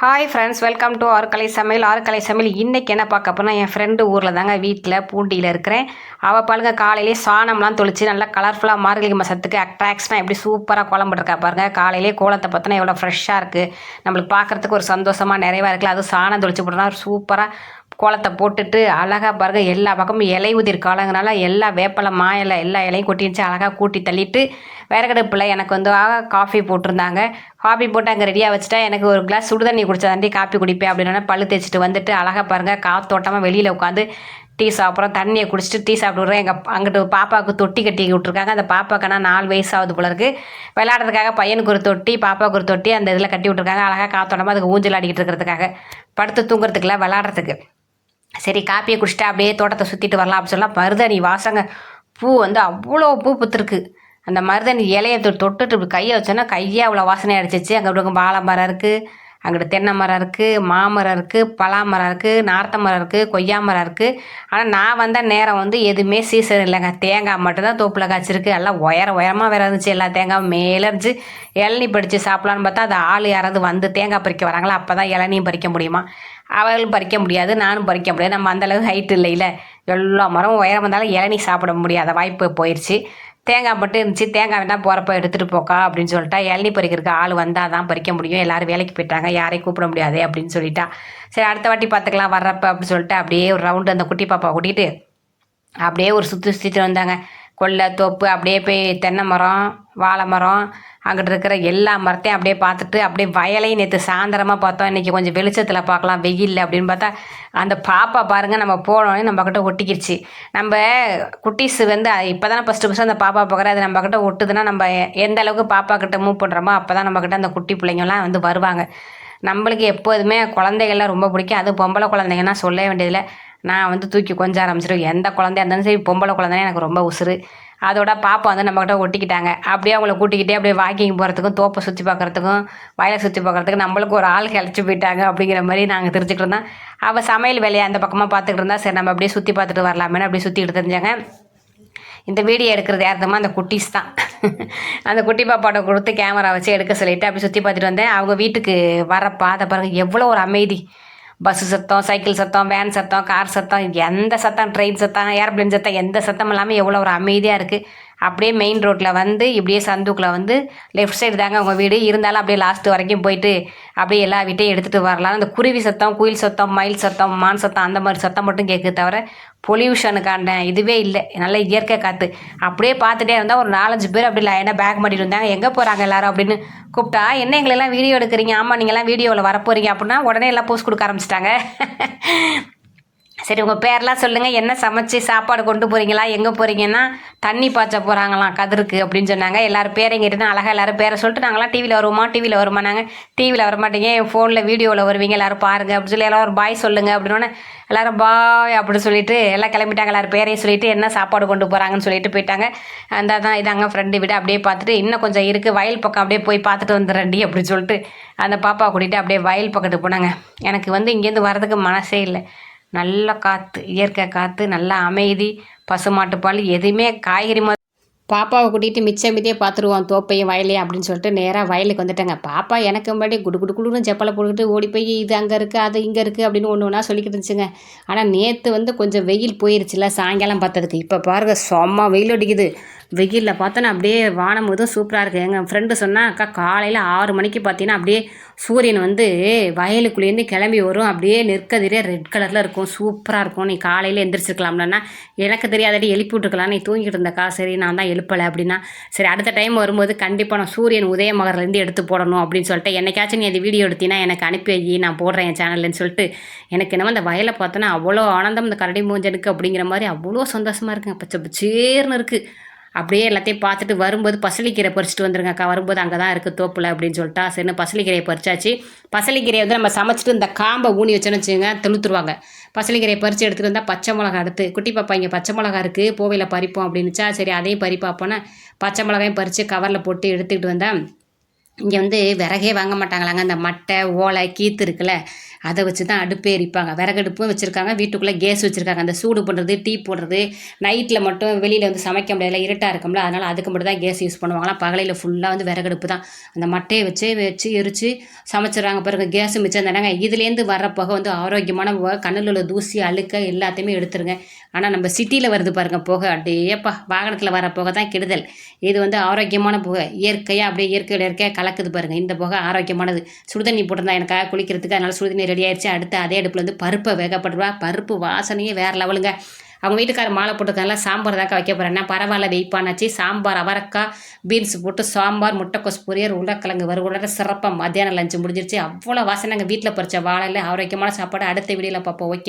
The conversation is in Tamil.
ஹாய் ஃப்ரெண்ட்ஸ் வெல்கம் டு ஆறுக்கலை சமையல். ஆறுக்கலை சமையல் இன்றைக்கி என்ன பார்க்க போனால் என் ஃப்ரெண்டு ஊரில் தாங்க வீட்டில் பூண்டியில் இருக்கிறேன். அவள் பாருங்க காலையிலே சாணம்லாம் தொளிச்சு நல்லா கலர்ஃபுல்லாக மார்கழி மாதத்துக்கு அட்ராக்ஷனாக எப்படி சூப்பராக குழம்புட்டுருக்கா பாருங்கள் காலையிலே கோலத்தை பார்த்தோன்னா எவ்வளோ ஃப்ரெஷ்ஷாக இருக்குது நம்மளுக்கு பார்க்குறதுக்கு ஒரு சந்தோஷமாக நிறைவாக இருக்குல்ல அதுவும் சாணம் தொளிச்சு போட்டோம்னா சூப்பராக கோலத்தை போட்டுட்டு அழகாக பாருங்க எல்லா பக்கமும் இலை உதிர் காலங்கனால எல்லா வேப்பலை மா இலை எல்லா இலையும் கொட்டிடுச்சு அழகாக கூட்டி தள்ளிட்டு விறகடுப்பில் எனக்கு வந்து காஃபி போட்டிருந்தாங்க. காஃபி போட்டு அங்கே ரெடியாக வச்சுட்டா எனக்கு ஒரு கிளாஸ் சுடு தண்ணி குடிச்சாதாண்டி காஃபி குடிப்பேன் அப்படின்னா பழு தேய்ச்சிட்டு வந்துட்டு அழகாக பாருங்கள் காத்தோட்டமாக வெளியில் உட்காந்து டீ சாப்பிட்றோம். தண்ணியை குடிச்சிட்டு டீ சாப்பிடுறேன் எங்கள் அங்கிட்டு பாப்பாவுக்கு தொட்டி கட்டி விட்ருக்காங்க அந்த பாப்பாக்கன்னா நாலு வயசு ஆகுது போல இருக்குது விளையாடுறதுக்காக பையனுக்கு ஒரு தொட்டி பாப்பாவுக்கு ஒரு தொட்டி அந்த இதில் கட்டி விட்ருக்காங்க அழகாக காத்தோட்டமாக அதுக்கு ஊஞ்சல் ஆடிக்கிட்டு இருக்கிறதுக்காக. படுத்து தூங்குறதுக்குலாம் விளாட்றதுக்கு சரி காப்பியை குடிச்சிட்டு அப்படியே தோட்டத்தை சுற்றிட்டு வரலாம் அப்படின்னு சொல்லலாம் மருதாணி வாசங்க பூ வந்து அவ்வளோ பூ பூத்துருக்கு. அந்த மருதாணி இலையை தொட்டுட்டு இப்படி கையை வச்சோன்னா கையே அவ்வளோ வாசனை அடிச்சிச்சு அங்கே இப்படி வாழை மரம் இருக்குது அங்கிட்ட தென்னை மரம் இருக்குது மாமரம் இருக்குது பலா மரம் இருக்குது நார்த்த மரம் இருக்குது கொய்யா மரம் இருக்குது ஆனால் நான் வந்த நேரம் வந்து எதுவுமே சீசன் இல்லைங்க. தேங்காய் மட்டும்தான் தோப்பில் காய்ச்சிருக்கு. எல்லாம் உயர உயரமாக வேற இருந்துச்சு. எல்லா தேங்காயும் மேலே இருந்துச்சு. இளநீ பறித்து சாப்பிட்லான்னு பார்த்தா அது ஆள் யாராவது வந்து தேங்காய் பறிக்க வராங்களா அப்போ தான் இளநியும் பறிக்க முடியுமா? அவளும் பறிக்க முடியாது நானும் பறிக்க முடியாது. நம்ம அந்தளவு ஹைட் இல்லைல்ல எல்லா மரமும் உயரம் வந்தாலும் இளநீ சாப்பிட முடியாத வாய்ப்பு போயிடுச்சு தேங்காய் மட்டும் இருந்துச்சு தேங்காய் வேணால் போகிறப்ப எடுத்துகிட்டு போக்கா அப்படின்னு சொல்லிட்டா. இளநீ பறிக்கிறதுக்கு ஆள் வந்தால் தான் பறிக்க முடியும். எல்லோரும் வேலைக்கு போயிட்டாங்க யாரையும் கூப்பிட முடியாது அப்படின்னு சொல்லிட்டா. சரி அடுத்த வாட்டி பார்த்துக்கலாம் வர்றப்ப அப்படின்னு சொல்லிட்டு அப்படியே ஒரு ரவுண்டு அந்த குட்டி பாப்பா கூட்டிகிட்டு அப்படியே ஒரு சுற்றி சுற்றிட்டு வந்தாங்க. கொல்லை தோப்பு அப்படியே போய் தென்னை மரம் வாழை மரம் அங்கிட்டு இருக்கிற எல்லா மரத்தையும் அப்படியே பார்த்துட்டு அப்படியே வயலையும் நேற்று சாயந்தரமாக பார்த்தோம். இன்றைக்கி கொஞ்சம் வெளிச்சத்தில் பார்க்கலாம் வெயில் அப்படின்னு பார்த்தா அந்த பாப்பா பாருங்கள் நம்ம போனோடனே நம்மக்கிட்ட ஒட்டிக்கிடுச்சு நம்ம குட்டீஸ் வந்து இப்போ தானே ஃபஸ்ட்டு ஃபஸ்ட்டு அந்த பாப்பா பார்க்குற அது நம்மக்கிட்ட ஒட்டுதுன்னா நம்ம எந்த அளவுக்கு பாப்பா கிட்ட மூவ் பண்ணுறோமோ அப்போ தான் நம்மக்கிட்ட அந்த குட்டி பிள்ளைங்கள்லாம் வந்து வருவாங்க. நம்மளுக்கு எப்போதுமே குழந்தைகள்லாம் ரொம்ப பிடிக்கும். அதுவும் பொம்பளை குழந்தைங்கன்னா சொல்ல வேண்டியதில்லை. நான் வந்து தூக்கி கொஞ்சம் ஆரம்பிச்சிடும் எந்த குழந்தையா இருந்தாலும் சரி பொம்பளை குழந்தைனா எனக்கு ரொம்ப உசுறு. அதோட பாப்பா வந்து நம்மக்கிட்ட ஒட்டிக்கிட்டாங்க. அப்படியே அவங்கள கூட்டிக்கிட்டே அப்படியே வாக்கிங் போகிறதுக்கும் தோப்பை சுற்றி பார்க்குறதுக்கும் வயலை சுற்றி பார்க்குறதுக்கும் நம்மளுக்கு ஒரு ஆள் கிளச்சி போயிட்டாங்க அப்படிங்கிற மாதிரி நாங்கள் தெரிஞ்சுக்கிட்டு இருந்தோம். அவள் சமையல் வேலையை அந்த பக்கமாக பார்த்துக்கிட்டு இருந்தா சரி நம்ம அப்படியே சுற்றி பார்த்துட்டு வரலாமேன்னு அப்படியே சுற்றிக்கிட்டு தெரிஞ்சாங்க. இந்த வீடியோ எடுக்கிறது யார்த்தமாக அந்த குட்டீஸ் தான். அந்த குட்டி பாப்பாட்ட கொடுத்து கேமரா வச்சு எடுக்க சொல்லிட்டு அப்படி சுற்றி பார்த்துட்டு வந்தேன். அவங்க வீட்டுக்கு வர பாதை பாருங்கள் எவ்வளோ ஒரு அமைதி. பஸ்ஸு சத்தம் சைக்கிள் சத்தம் வேன் சத்தம் கார் சத்தம் எந்த சத்தம் ட்ரெயின் சத்தம் ஏர்பிளைன் சத்தம் எந்த சத்தம் இல்லாமல் எவ்வளோ ஒரு அமைதியாக இருக்குது அப்படியே மெயின் ரோட்டில் வந்து இப்படியே சந்துக்கில் வந்து லெஃப்ட் சைடு தாங்க அவங்க வீடு. இருந்தாலும் அப்படியே லாஸ்ட் வரைக்கும் போயிட்டு அப்படியே எல்லா வீட்டையும் எடுத்துகிட்டு வரலாம். அந்த குருவி சத்தம் குயில் சத்தம் மயில் சத்தம் மான் சத்தம் அந்த மாதிரி சத்தம் மட்டும் கேட்குது தவிர பொல்யூஷனுக்கான இதுவே இல்லை. நல்ல இயற்கை காற்று அப்படியே பார்த்துட்டே இருந்தால் ஒரு நாலஞ்சு பேர் அப்படி லைனாக பேக் மாட்டிட்டு இருந்தாங்க எங்கே போகிறாங்க எல்லாரும் அப்படின்னு கூப்பிட்டா என்ன எங்களெல்லாம் வீடியோ எடுக்கிறீங்க? ஆமாம் நீங்கள்லாம் வீடியோவில் வரப்போகிறீங்க அப்படின்னா உடனே எல்லாம் போஸ்ட் கொடுக்க ஆரம்பிச்சிட்டாங்க. சரி உங்கள் பேர்லாம் சொல்லுங்கள் என்ன சமைச்சு சாப்பாடு கொண்டு போகிறீங்களா எங்கே போகிறீங்கன்னா தண்ணி பாய்ச்ச போகிறாங்களாம் கதிருக்கு அப்படின்னு சொன்னாங்க. எல்லாரும் பேரையும் இருந்தால் அழகாக எல்லாரும் பேரை சொல்லிட்டு நாங்களாம் டிவியில் வருவோமா? டிவியில் வருமா நாங்கள் டிவியில் வரமாட்டீங்க. என் ஃபோனில் வீடியோவில் வருவீங்க. எல்லோரும் பாருங்கள் அப்படின்னு சொல்லி எல்லோரும் பாய் சொல்லுங்கள் அப்படின்னோடனே எல்லோரும் பாய் அப்படின்னு சொல்லிட்டு எல்லாம் கிளம்பிட்டாங்க. எல்லோரும் பேரையும் சொல்லிட்டு என்ன சாப்பாடு கொண்டு போகிறாங்கன்னு சொல்லிட்டு போயிட்டாங்க. அந்த தான் இதாங்க ஃப்ரெண்டு விட. அப்படியே பார்த்துட்டு இன்னும் கொஞ்சம் இருக்குது வயல் பக்கம் அப்படியே போய் பார்த்துட்டு வந்துடுறேன்டி அப்படின்னு சொல்லிட்டு அந்த பாப்பா கூட்டிகிட்டு அப்படியே வயல் பக்கத்துக்கு போனாங்க. எனக்கு வந்து இங்கேருந்து வரதுக்கு மனசே இல்லை. நல்ல காற்று இயற்கை காற்று நல்லா அமைதி பசுமாட்டு பால் எதுவுமே காய்கறி மாதிரி. பாப்பாவை கூட்டிகிட்டு மிச்சம் மிதியே பார்த்துருவோம் தோப்பையும் வயலையும் அப்படின்னு சொல்லிட்டு நேராக வயலுக்கு வந்துட்டாங்க. பாப்பா எனக்கு முன்னாடி குடு குடு குடுன்னு செப்பலை போட்டுக்கிட்டு ஓடி போய் இது அங்கே இருக்குது அது இங்கே இருக்குது அப்படின்னு ஒன்று ஒன்றா சொல்லிக்கிட்டு இருந்துச்சுங்க. ஆனால் நேற்று வந்து கொஞ்சம் வெயில் போயிருச்சுல சாயங்காலம் பார்த்ததுக்கு இப்போ பாருங்க செம்ம வெயில் அடிக்குது. வெயிலில் பார்த்தோன்னா அப்படியே வானம் இதுவும் சூப்பராக இருக்குது எங்கள் ஃப்ரெண்டு சொன்னால் அக்கா காலையில் ஆறு மணிக்கு பார்த்தீங்கன்னா அப்படியே சூரியன் வந்து வயலுக்குள்ளேருந்து கிளம்பி வரும். அப்படியே நெற்கதிரே ரெட் கலரில் இருக்கும். சூப்பராக இருக்கும். நீ காலையில் எந்திரிச்சிருக்கலாம்லன்னா எனக்கு தெரியாதடி எழுப்பி விட்டுருக்கலாம். நீ தூங்கிட்டு இருந்தக்கா. சரி நான் தான் எழுப்பலை அப்படின்னா சரி அடுத்த டைம் வரும்போது கண்டிப்பாக நான் சூரியன் உதயமகர்லேருந்து எடுத்து போடணும் அப்படின்னு சொல்லிட்டு என்னைக்காச்சும் நீ அந்த வீடியோ எடுத்தீங்கன்னா எனக்கு அனுப்பி வை. நான் போடுறேன் என் சேனல்னு சொல்லிட்டு எனக்கு என்னமோ அந்த வயலை பார்த்தோன்னா அவ்வளோ ஆனந்தம் இந்த கரடி மூஞ்சனுக்கு அப்படிங்கிற மாதிரி அவ்வளோ சந்தோஷமாக இருக்குங்க பச்சை பச்சேர்னு இருக்குது அப்படியே எல்லாத்தையும் பார்த்துட்டு வரும்போது பசலிக்கீரை பறிச்சுட்டு வந்துருங்க அக்கா. வரும்போது அங்கே தான் இருக்குது தோப்பில் அப்படின்னு சொல்லிட்டா சரின்னு பசலிக்கீரையை பறிச்சாச்சு. பசலிக்கீரையை வந்து நம்ம சமைச்சிட்டு இந்த காம்பை ஊனி வச்சோன்னு வச்சுங்க தெளுத்துருவாங்க பசலிக்கீரையை பறித்து எடுத்துகிட்டு வந்தால் பச்சை மிளகா எடுத்து குட்டி பாப்பா இங்கே பச்சை மிளகா இருக்குது போவையில் பறிப்போம் அப்படின்னுச்சா சரி அதையும் பறிப்பாப்போன்னா பச்சை மிளகாயும் பறித்து கவரில் போட்டு எடுத்துக்கிட்டு வந்தேன் இங்கே வந்து விறகே வாங்க மாட்டாங்களாங்க. அந்த மட்டை ஓலை கீத்து இருக்குல்ல அதை வச்சு தான் அடுப்பே எரிப்பாங்க. விறகடுப்பும் வச்சுருக்காங்க. வீட்டுக்குள்ளே கேஸ் வச்சுருக்காங்க. அந்த சூடு பண்ணுறது டீ போடுறது நைட்டில் மட்டும் வெளியில் வந்து சமைக்க முடியல இருட்டாக இருக்கும்ல அதனால் அதுக்கு மட்டும் தான் கேஸ் யூஸ் பண்ணுவாங்களாம். பகலையில் ஃபுல்லாக வந்து விறகடுப்பு தான். அந்த மட்டையை வச்சு வச்சு எரித்து சமைச்சிடுறாங்க. பிறகு கேஸும் மிச்சம் தானேங்க இதுலேருந்து வர்ற புகை வந்து ஆரோக்கியமான புகை. கண்ணில் உள்ள தூசி அழுக்க எல்லாத்தையுமே எடுத்துருங்க. ஆனால் நம்ம சிட்டியில் வருது பாருங்க புகை. அப்படியேப்பா வாகனத்தில் வர புகை தான் கெடுதல். இது வந்து ஆரோக்கியமான புகை. இயற்கையாக அப்படியே இயற்கையோட இயற்கையாக கலக்குது பாருங்க. இந்த புகை ஆரோக்கியமானது. சுடுதண்ணி போட்டிருந்தா எனக்காக குளிக்கிறதுக்கு. அதனால் சுடுதண்ணி ரெடி ஆயிடுச்சு. அடுத்து அதே அடுப்பில் வந்து பருப்பை வேகப்படுவா பருப்பு வாசனையே வேறு லெவலுங்க. அவங்க வீட்டுக்காரர் மாலை போட்டுருக்காங்களா சாம்பார் தாக்கா வைக்க போகிறேன்னா பரவாயில்ல வெயிப்பானாச்சு. சாம்பார் அவரக்காய் பீன்ஸ் போட்டு சாம்பார் முட்டைக்கோஸ் பொரியர் உருளைக்கிழங்கு வறுவலோட சிறப்பாக மத்தியானம் லஞ்சு முடிஞ்சிருச்சு. அவ்வளோ வாசனை நாங்கள் வீட்டில் பறிச்ச வாழையில் ஆரோக்கியமான சாப்பாடு அடுத்த வீடியோவில் பார்ப்போம். ஓகே